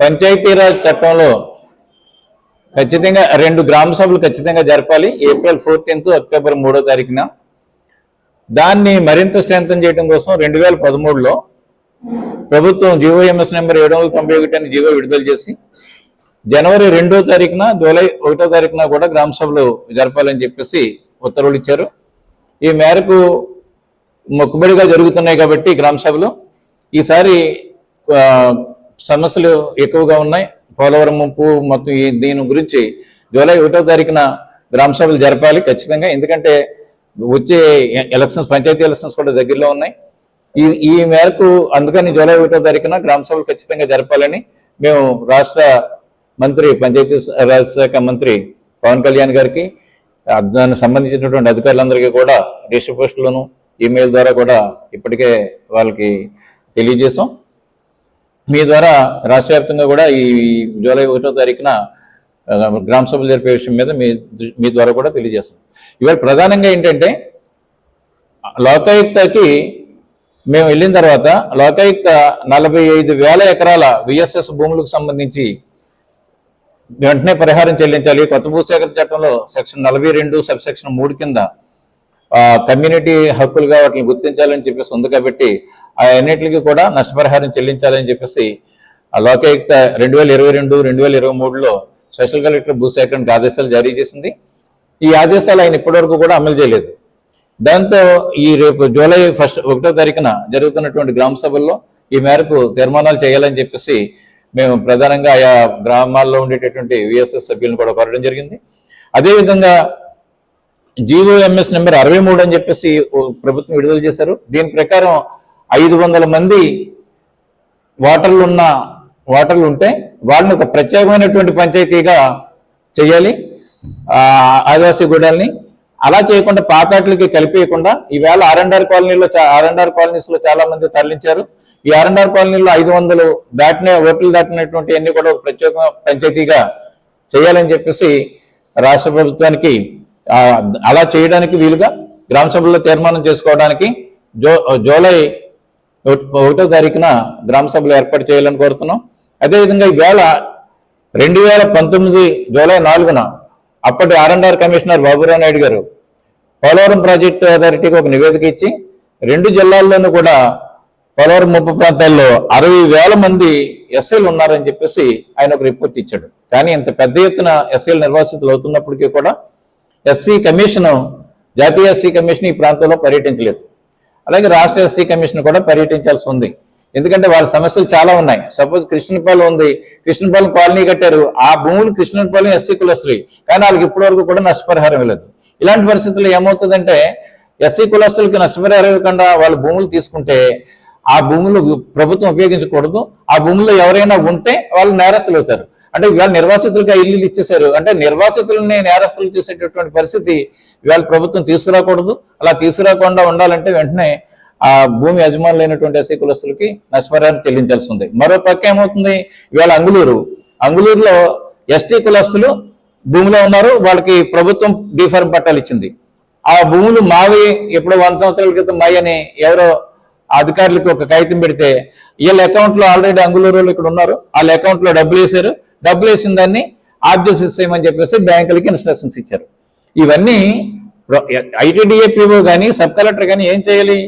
పంచాయతీరాజ్ చట్టంలో ఖచ్చితంగా రెండు గ్రామ సభలు ఖచ్చితంగా జరపాలి. ఏప్రిల్ ఫోర్టీన్త్ అక్టోబర్ మూడో తారీఖున. దాన్ని మరింత స్ట్రెంథన్ చేయడం కోసం రెండు వేల పదమూడులో ప్రభుత్వం జీవోఎంఎస్ నెంబర్ ఏడు వందల తొంభై ఒకటి అని జీవో విడుదల చేసి జనవరి రెండో తారీఖున జూలై ఒకటో తారీఖున కూడా గ్రామ సభలు జరపాలని చెప్పేసి ఉత్తర్వులు ఇచ్చారు. ఈ మేరకు మొక్కుబడిగా జరుగుతున్నాయి కాబట్టి గ్రామ సభలు. ఈసారి సమస్యలు ఎక్కువగా ఉన్నాయి. పోలవరం ముంపు మొత్తం ఈ దీని గురించి జూలై ఒకటో తారీఖున గ్రామ సభలు జరపాలి ఖచ్చితంగా. ఎందుకంటే వచ్చే ఎలక్షన్స్ పంచాయతీ ఎలక్షన్స్ కూడా దగ్గరలో ఉన్నాయి. ఈ ఈ మేరకు అందుకని జూలై ఒకటో తారీఖున గ్రామ సభలు ఖచ్చితంగా జరపాలని మేము రాష్ట్ర మంత్రి పంచాయతీ రాజ్ శాఖ మంత్రి పవన్ కళ్యాణ్ గారికి దానికి సంబంధించినటువంటి అధికారులందరికీ కూడా రిజిస్టర్ పోస్టులను ఈమెయిల్ ద్వారా కూడా ఇప్పటికే వాళ్ళకి తెలియజేశాం. మీ ద్వారా రాష్ట్ర వ్యాప్తంగా కూడా ఈ జూలై ఒకటో తారీఖున గ్రామ సభలు జరిపే విషయం మీద మీ మీ ద్వారా కూడా తెలియజేస్తాం. ఇవాళ ప్రధానంగా ఏంటంటే లోకాయుక్తకి మేము వెళ్ళిన తర్వాత లోకాయుక్త నలభై ఐదు వేల ఎకరాల విఎస్ఎస్ భూములకు సంబంధించి వెంటనే పరిహారం చెల్లించాలి. కొత్త భూసేకరణ చట్టంలో సెక్షన్ నలభై రెండు సబ్ సెక్షన్ మూడు కింద కమ్యూనిటీ హక్కులుగా వాటిని గుర్తించాలని చెప్పేసి ఉంది కాబట్టి ఆ కూడా నష్టపరిహారం చెల్లించాలని చెప్పేసి లోకాయుక్త రెండు వేల ఇరవై రెండు రెండు వేల ఇరవై మూడులో స్పెషల్ కలెక్టర్ భూసేకరణకి ఆదేశాలు జారీ చేసింది. ఈ ఆదేశాలు ఆయన ఇప్పటివరకు కూడా అమలు చేయలేదు. దాంతో ఈ రేపు జూలై ఫస్ట్ ఒకటో తారీఖున జరుగుతున్నటువంటి గ్రామ సభల్లో ఈ మేరకు తీర్మానాలు చేయాలని చెప్పేసి మేము ప్రధానంగా ఆయా గ్రామాల్లో ఉండేటటువంటి విఎస్ఎస్ సభ్యులను కూడా కోరడం జరిగింది. అదేవిధంగా జీవోఎంఎస్ నెంబర్ అరవై మూడు అని చెప్పేసి ప్రభుత్వం విడుదల చేశారు. దీని ప్రకారం ఐదు వందల మంది ఓటర్లు ఉన్న ఓటర్లు ఉంటే వాళ్ళని ఒక ప్రత్యేకమైనటువంటి పంచాయతీగా చేయాలి. ఆదివాసీ గూడల్ని. అలా చేయకుండా పాతాట్లకి కలిపేయకుండా ఈవేళ ఆర్ఎండ్ఆర్ కాలనీలో ఆర్ఎండ్ఆర్ కాలనీస్లో చాలా మంది తరలించారు. ఈ ఆర్ఎండ్ఆర్ కాలనీలో ఐదు వందలు దాటిన ఓట్లు దాటినటువంటి అన్ని కూడా ఒక ప్రత్యేక పంచాయతీగా చేయాలని చెప్పేసి రాష్ట్ర ప్రభుత్వానికి అలా చేయడానికి వీలుగా గ్రామ సభల్లో తీర్మానం చేసుకోవడానికి జూ జూలై ఒకటో తారీఖున గ్రామ సభలు ఏర్పాటు చేయాలని కోరుతున్నాం. అదేవిధంగా ఈవేళ రెండు వేల పంతొమ్మిది జూలై నాలుగున అప్పటి ఆర్ఎండ్ఆర్ కమిషనర్ బాబురావు నాయుడు గారు పోలవరం ప్రాజెక్టు అథారిటీకి ఒక నివేదిక ఇచ్చి రెండు జిల్లాల్లోనూ కూడా పోలవరం ముప్పు ప్రాంతాల్లో అరవై వేల మంది ఎస్ఐలు ఉన్నారని చెప్పేసి ఆయన ఒక రిపోర్ట్ ఇచ్చాడు. కానీ ఇంత పెద్ద ఎత్తున ఎస్ఐలు నిర్వాసితులు అవుతున్నప్పటికీ కూడా ఎస్సీ కమిషన్ జాతీయ ఎస్సీ కమిషన్ ఈ ప్రాంతంలో పర్యటించలేదు. అలాగే రాష్ట్ర ఎస్సీ కమిషన్ కూడా పర్యటించాల్సి ఉంది. ఎందుకంటే వాళ్ళ సమస్యలు చాలా ఉన్నాయి. సపోజ్ కృష్ణపాలెం ఉంది. కృష్ణపాలెం కాలనీ కట్టారు. ఆ భూములు కృష్ణపాలెం ఎస్సీ కులస్తులు కానీ వాళ్ళకి ఇప్పటి వరకు కూడా నష్టపరిహారం ఇవ్వలేదు. ఇలాంటి పరిస్థితుల్లో ఏమవుతుందంటే ఎస్సీ కులస్తులకి నష్టపరిహారం ఇవ్వకుండా వాళ్ళ భూములు తీసుకుంటే ఆ భూములు ప్రభుత్వం ఉపయోగించకూడదు. ఆ భూముల్లో ఎవరైనా ఉంటే వాళ్ళు నేరస్తులు అవుతారు అంటే ఇవాళ నిర్వాసితులకి ఆ ఇల్లు ఇచ్చేశారు. అంటే నిర్వాసితులని నేరస్తులు చేసేటటువంటి పరిస్థితి ఇవాళ ప్రభుత్వం తీసుకురాకూడదు. అలా తీసుకురాకుండా ఉండాలంటే వెంటనే ఆ భూమి యజమానులైనటువంటి ఎస్సీ కులస్తులకి నష్టపరిహారం చెల్లించాల్సి ఉంది మరో పక్క ఏమవుతుంది? ఇవాళ అంగులూరు అంగులూరులో ఎస్టీ కులస్తులు భూమిలో ఉన్నారు. వాళ్ళకి ప్రభుత్వం డిఫార్మ్ పట్టాలు ఇచ్చింది. ఆ భూములు మావి ఎప్పుడో వంద సంవత్సరాల క్రితం మావి అని ఎవరో అధికారులకు ఒక కాగితం పెడితే వీళ్ళ అకౌంట్లో ఆల్రెడీ అంగులూరు వాళ్ళు ఇక్కడ ఉన్నారు. వాళ్ళ అకౌంట్లో డబ్బులు వేశారు. డబ్బులు వేసిన దాన్ని ఆబ్జెస్ చెప్పేసి బ్యాంకులకి ఇన్స్ట్రక్షన్స్ ఇచ్చారు. ఇవన్నీ ఐటీడీఏపీఓ కానీ సబ్ కలెక్టర్ కానీ ఏం చేయాలి?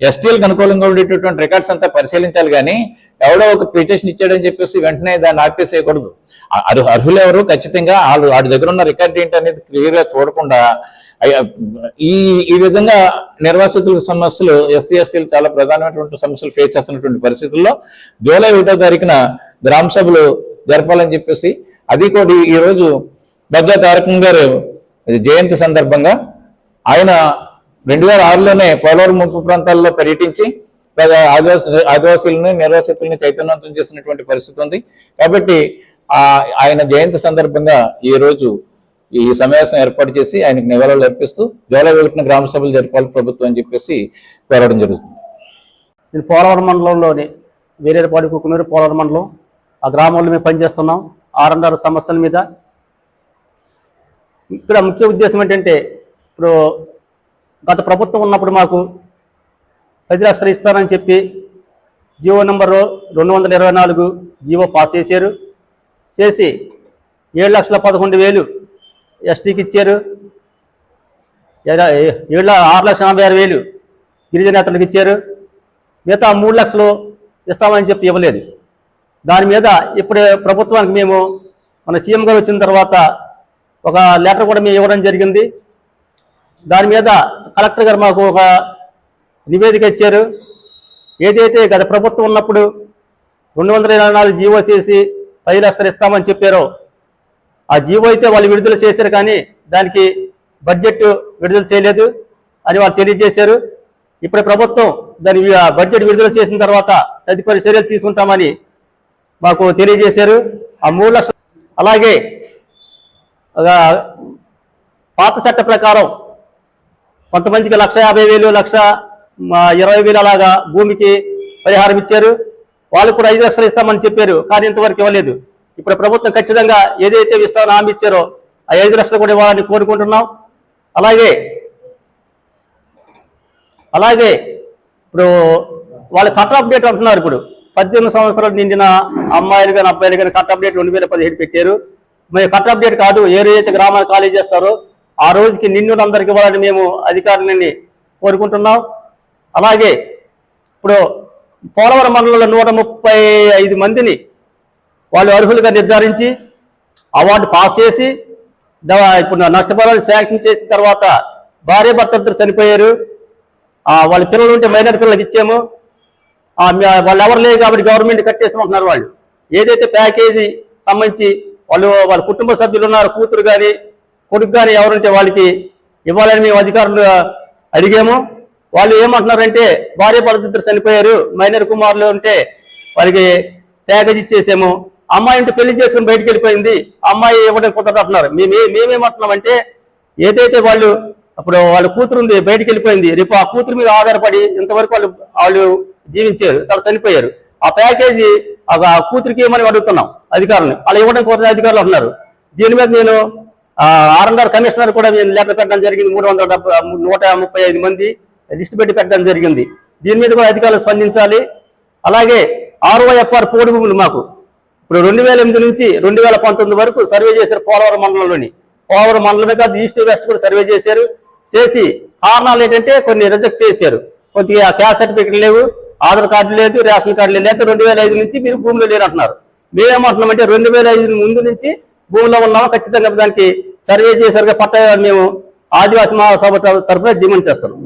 ఎస్టీఎల్కి అనుకూలంగా ఉండేటటువంటి రికార్డ్స్ అంతా పరిశీలించాలి కానీ ఎవడో ఒక పిటిషన్ ఇచ్చాడని చెప్పేసి వెంటనే దాన్ని ఆపేసేయకూడదు అ- అర్హు అర్హులు ఎవరు ఖచ్చితంగా వాళ్ళు వాడి దగ్గర ఉన్న రికార్డ్ ఏంటి అనేది క్లియర్గా చూడకుండా ఈ ఈ విధంగా నిర్వాసితుల సమస్యలు ఎస్సీ ఎస్టీలు చాలా ప్రధానమైనటువంటి సమస్యలు ఫేస్ చేస్తున్నటువంటి పరిస్థితుల్లో జూలై ఒకటో తారీఖున గ్రామ సభలు జరపాలని చెప్పేసి అది కూడా ఈ రోజు బద్దా తారకం గారు జయంతి సందర్భంగా ఆయన రెండు వేల ఆరులోనే పోలవరం ముప్పు ప్రాంతాల్లో పర్యటించి ఆదివాసి ఆదివాసీలను నిర్వాసితులను చైతన్యవంతం చేసినటువంటి పరిస్థితి ఉంది. కాబట్టి ఆ ఆయన జయంతి సందర్భంగా ఈ రోజు ఈ సమావేశం ఏర్పాటు చేసి ఆయనకు నివాళులు అర్పిస్తూ జోల ఒకటిన గ్రామ సభలు జరపాలి ప్రభుత్వం అని చెప్పేసి కోరడం జరుగుతుంది. నేను పోలవరం మండలంలోని వేరేపాటి కుక్కునూరు పోలవరం మండలం ఆ గ్రామంలో మేము పనిచేస్తున్నాం. ఆర్ఎండ్ఆర్ సమస్యల మీద. ఇక్కడ ముఖ్య ఉద్దేశం ఏంటంటే ఇప్పుడు గత ప్రభుత్వం ఉన్నప్పుడు మాకు పది లక్షలు ఇస్తానని చెప్పి జీవో నెంబరు రెండు వందల ఇరవై నాలుగు జీవో పాస్ చేశారు. చేసి ఏడు లక్షల పదకొండు వేలు ఎస్టీకి ఇచ్చారు. ఏడు ఆరు లక్షల నలభై ఆరు వేలు గిరిజనేతలకు ఇచ్చారు. మిగతా మూడు లక్షలు ఇస్తామని చెప్పి ఇవ్వలేదు. దాని మీద ఇప్పుడే ప్రభుత్వానికి మేము మన సీఎం గారు వచ్చిన తర్వాత ఒక లెటర్ కూడా మేము ఇవ్వడం జరిగింది. దాని మీద కలెక్టర్ గారు మాకు ఒక నివేదిక ఇచ్చారు. ఏదైతే గత ప్రభుత్వం ఉన్నప్పుడు రెండు వందల ఇరవై నాలుగు జీవో చేసి పది లక్షలు ఇస్తామని చెప్పారో ఆ జీవో అయితే వాళ్ళు విడుదల చేశారు కానీ దానికి బడ్జెట్ విడుదల చేయలేదు అని వాళ్ళు తెలియజేశారు. ఇప్పుడు ప్రభుత్వం దాని ఆ బడ్జెట్ విడుదల చేసిన తర్వాత తదుపరి చర్యలు తీసుకుంటామని మాకు తెలియజేశారు. ఆ మూడు లక్షలు అలాగే పాత చట్ట ప్రకారం కొంతమందికి లక్ష యాభై వేలు లక్ష ఇరవై వేలు అలాగా భూమికి పరిహారం ఇచ్చారు. వాళ్ళు కూడా ఐదు లక్షలు ఇస్తామని చెప్పారు కానీ ఇంతవరకు ఇవ్వలేదు. ఇప్పుడు ప్రభుత్వం ఖచ్చితంగా ఏదైతే ఇస్తామని హామీ ఇచ్చారో ఆ ఐదు లక్షలు కూడా ఇవ్వాలని కోరుకుంటున్నాం. అలాగే అలాగే ఇప్పుడు వాళ్ళు కట్ అప్డేట్ అంటున్నారు ఇప్పుడు. పద్దెనిమిది సంవత్సరాలు నిండిన అమ్మాయిలు కానీ అబ్బాయిలు కానీ కట్ అప్డేట్ రెండు వేల పదిహేడు పెట్టారు. మరి కట్ అప్డేట్ కాదు ఏ రోజైతే గ్రామాలు ఖాళీ చేస్తారో ఆ రోజుకి నిండునందరికి ఇవ్వాలని మేము అధికారులని కోరుకుంటున్నాం. అలాగే ఇప్పుడు పోలవరం మండలంలో నూట ముప్పై ఐదు మందిని వాళ్ళు అర్హులుగా నిర్ధారించి అవార్డు పాస్ చేసి ఇప్పుడు నష్టపరాలు శాంక్షన్ చేసిన తర్వాత భార్య భర్త చనిపోయారు. వాళ్ళ పిల్లలు ఉంటే మైనర్ పిల్లలకి ఇచ్చాము. వాళ్ళు ఎవరు లేరు కాబట్టి గవర్నమెంట్ కట్టేసామంటున్నారు వాళ్ళు. ఏదైతే ప్యాకేజీ సంబంధించి వాళ్ళు వాళ్ళ కుటుంబ సభ్యులు ఉన్నారు కూతురు కానీ కొడుకు కానీ ఎవరుంటే వాళ్ళకి ఇవ్వాలని మేము అధికారులు అడిగాము. వాళ్ళు ఏమంటున్నారంటే భార్య భర్తలు చనిపోయారు మైనర్ కుమారులు ఉంటే వాళ్ళకి ప్యాకేజ్ ఇచ్చేసాము. అమ్మాయి ఉంటే పెళ్ళి చేసుకుని బయటకు వెళ్ళిపోయింది అమ్మాయి ఇవ్వడం కుదరదు అంటున్నారు. మేము మేమేమంటున్నామంటే ఏదైతే వాళ్ళు అప్పుడు వాళ్ళ కూతురు ఉంది బయటికి వెళ్ళిపోయింది. రేపు ఆ కూతురు మీద ఆధారపడి ఇంతవరకు వాళ్ళు వాళ్ళు జీవించారు తర్వాత చనిపోయారు. ఆ ప్యాకేజీ ఒక కూతురికి ఏమని అడుగుతున్నాం? అధికారులను. అలా ఇవ్వడం కోరిన అధికారులు ఉన్నారు దీని మీద నేను ఆర్ఎన్ఆర్ కమిషనర్ కూడా నేను లెటర్ పెట్టడం జరిగింది. మూడు వందల డెబ్బై నూట ముప్పై ఐదు మంది లిస్ట్ పెట్టి పెట్టడం జరిగింది. దీని మీద కూడా అధికారులు స్పందించాలి. అలాగే ఆర్ఓఎఫ్ఆర్ పోడు భూములు మాకు. ఇప్పుడు రెండు వేల ఎనిమిది నుంచి రెండు వేల పంతొమ్మిది వరకు సర్వే చేశారు పోలవరం మండలంలోని. పోలవరం మండలమే కాదు ఈస్ట్ వెస్ట్ కూడా సర్వే చేశారు. చేసి కారణాలు ఏంటంటే కొన్ని రిజెక్ట్ చేశారు. కొద్దిగా క్యాష్ సర్టిఫికెట్ లేవు. ఆధార్ కార్డు లేదు రేషన్ కార్డు లేదు. లేకపోతే రెండు వేల ఐదు నుంచి మీరు భూమిలో లేరు అంటున్నారు మేమేమంటున్నామంటే రెండు వేల ఐదు ముందు నుంచి భూమిలో ఉన్నామో? ఖచ్చితంగా దానికి సర్వే చేసరిగా పట్ట మేము ఆదివాసీ మహాసభ తరఫున డిమాండ్ చేస్తున్నాం